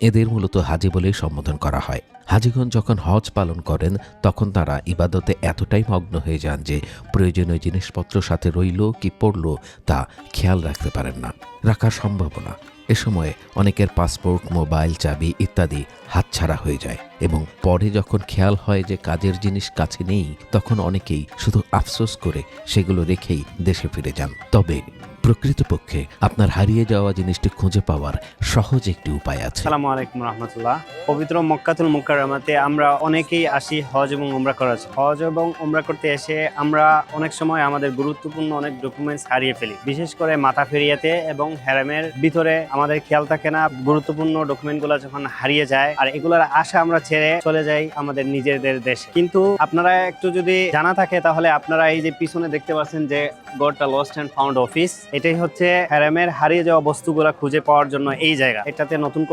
এদের মূলত হাজি বলেই সম্বোধন করা হয়। হাজিগণ যখন হজ পালন করেন, তখন তারা ইবাদতে এতটাই মগ্ন হয়ে যান যে প্রয়োজনীয় জিনিসপত্র সাথে রইল কি পড়ল তা খেয়াল রাখতে পারেন না। রাখা সম্ভব না। এ সময়ে অনেকের পাসপোর্ট, মোবাইল, চাবি ইত্যাদি হাতছাড়া হয়ে যায় এবং পরে যখন খেয়াল হয় যে কাজের জিনিস কাছে নেই, তখন অনেকেই শুধু আফসোস করে সেগুলো রেখেই দেশে ফিরে যান। তবে প্রকৃতপক্ষে আপনার হারিয়ে যাওয়া জিনিসটি খুঁজে পাওয়ার সহজ একটি উপায় আছে। আসসালামু আলাইকুম রহমতুল্লাহ। পবিত্র মক্কাতুল মুকাররমাতে আমরা অনেকেই আসি হজ এবং উমরা করার। হজ এবং উমরা করতে এসে আমরা অনেক সময় আমাদের গুরুত্বপূর্ণ অনেক ডকুমেন্টস হারিয়ে ফেলি। বিশেষ করে মাথা ফেরিয়াতে এবং হ্যারামের ভিতরে আমাদের খেয়াল থাকে না, গুরুত্বপূর্ণ ডকুমেন্টগুলো যখন হারিয়ে যায় আর এগুলোর আশা আমরা ছেড়ে চলে যাই আমাদের নিজেদের দেশে। কিন্তু আপনারা একটু যদি জানা থাকে তাহলে আপনারা এই যে পিছনে দেখতে পাচ্ছেন যে গডটা লস্ট অ্যান্ড ফাউন্ড অফিস এটাই হচ্ছে হ্যারামের হারিয়ে যাওয়া বস্তুগুলা খুঁজে পাওয়ার জন্য এই জায়গা। এটাতে নতুন করে